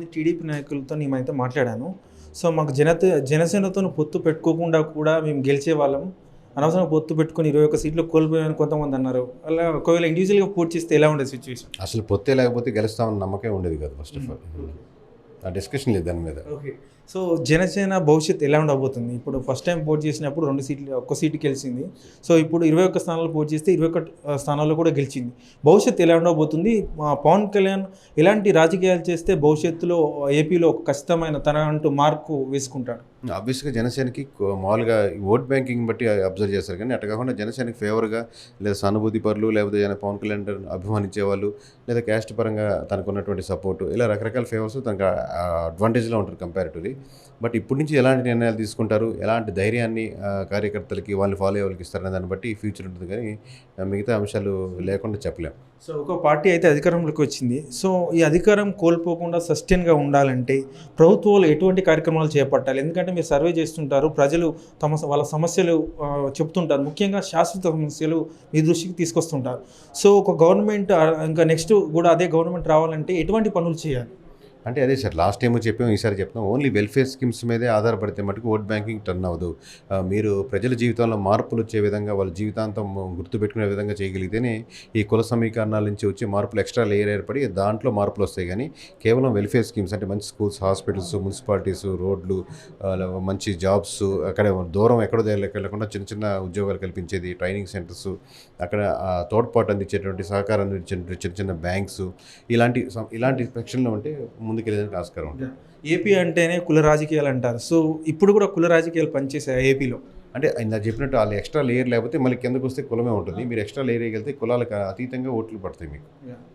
చాలామంది టీడీపీ నాయకులతో నేనైతే మాట్లాడాను. సో మాకు జనత జనసేనతో పొత్తు పెట్టుకోకుండా కూడా మేము గెలిచే వాళ్ళం అనవసరం పొత్తు పెట్టుకొని ఇరవై ఒక్క సీట్లు కోల్పోయామని కొంతమంది అన్నారు. అలా ఒకవేళ ఇండివిజువల్గా పోటీ చేస్తే ఎలా ఉండేది సిచ్యువేషన్ అసలు పొత్తే లేకపోతే గెలుస్తామన్న నమ్మకం ఉండేది కదా ఫస్ట్ ఆఫ్ ఆల్ డిస్కషన్ లేదు దాని మీద. ఓకే సో జనసేన భవిష్యత్తు ఎలా ఉండబోతుంది? ఇప్పుడు ఫస్ట్ టైం పోటీ చేసినప్పుడు రెండు సీట్లు ఒక్క సీటు గెలిచింది. సో ఇప్పుడు ఇరవై ఒక్క స్థానాల్లో పోటీ చేస్తే ఇరవై ఒక్క స్థానాల్లో కూడా గెలిచింది. భవిష్యత్తు ఎలా ఉండబోతుంది? పవన్ కళ్యాణ్ ఎలాంటి రాజకీయాలు చేస్తే భవిష్యత్తులో ఏపీలో ఒక ఖచ్చితమైన తన అంటూ మార్కు వేసుకుంటాడు? ఆబ్వియస్గా జనసేనకి మామూలుగా ఓట్ బ్యాంకింగ్ బట్టి అబ్జర్వ్ చేస్తారు. కానీ అట్లా కాకుండా జనసేనకి ఫేవర్గా లేదా సానుభూతి పరులు లేకపోతే జన పవన్ కళ్యాణ్ అభిమానించే వాళ్ళు లేదా క్యాస్ట్ పరంగా తనకు ఉన్నటువంటి సపోర్ట్ ఇలా రకరకాల ఫేవర్స్ తనకు అడ్వాంటేజ్లో ఉంటారు కంపారిటివ్లీ బట్ ఇప్పటి నుంచి ఎలాంటి నిర్ణయాలు తీసుకుంటారు? ఎలాంటి ధైర్యాన్ని కార్యకర్తలకి వాళ్ళు ఫాలో అయ్యే వాళ్ళకి ఇస్తారనే దాన్ని బట్టి ఫ్యూచర్ ఉంటుంది కానీ మిగతా అంశాలు లేకుండా చెప్పలేము సో ఒక పార్టీ అయితే అధికారంలోకి వచ్చింది. సో ఈ అధికారం కోల్పోకుండా సస్టైన్గా ఉండాలంటే ప్రభుత్వాలు ఎటువంటి కార్యక్రమాలు చేపట్టాలి? ఎందుకంటే మీరు సర్వే చేస్తుంటారు ప్రజలు తమ వాళ్ళ సమస్యలు చెప్తుంటారు. ముఖ్యంగా శాశ్వత సమస్యలు మీ దృష్టికి తీసుకొస్తుంటారు. సో ఒక గవర్నమెంట్ ఇంకా నెక్స్ట్ కూడా అదే గవర్నమెంట్ రావాలంటే ఎటువంటి పనులు చేయాలి? అంటే అదే సార్ లాస్ట్ టైం చెప్పాము ఈసారి చెప్తాం ఓన్లీ వెల్ఫేర్ స్కీమ్స్ మీదే ఆధారపడితే మటుకు ఓట్ బ్యాంకింగ్ టర్న్ అవ్వదు. మీరు ప్రజల జీవితంలో మార్పులు వచ్చే విధంగా వాళ్ళ జీవితాంతం గుర్తుపెట్టుకునే విధంగా చేయగలిగితేనే ఈ కుల సమీకరణాల నుంచి వచ్చే మార్పులు ఎక్స్ట్రా లేయర్ ఏర్పడి దాంట్లో మార్పులు వస్తాయి. కానీ కేవలం వెల్ఫేర్ స్కీమ్స్ అంటే మంచి స్కూల్స్ హాస్పిటల్స్ మున్సిపాలిటీస్ రోడ్లు మంచి జాబ్స్ అక్కడ దూరం ఎక్కడో దగ్గర వెళ్ళకుండా చిన్న చిన్న ఉద్యోగాలు కల్పించేది ట్రైనింగ్ సెంటర్స్ అక్కడ తోడ్పాటు అందించేటువంటి సహకారం అందించేటువంటి చిన్న చిన్న బ్యాంక్స్ ఇలాంటి ఇలాంటి సెక్షన్లో ఉంటే ముందుకెళ్ళడానికి ఆస్కారం ఉంటుంది. ఏపీ అంటేనే కుల రాజకీయాలు అంటారు. సో ఇప్పుడు కూడా కుల రాజకీయాలు పనిచేసాయి ఏపీలో? అంటే ఇందా చెప్పినట్టు వాళ్ళు ఎక్స్ట్రా లేయర్ లేకపోతే మళ్ళీ కిందకు వస్తే కులమే ఉంటుంది. మీరు ఎక్స్ట్రా లేయర్ వెళ్తే కులాలకు అతీతంగా ఓట్లు పడతాయి మీకు.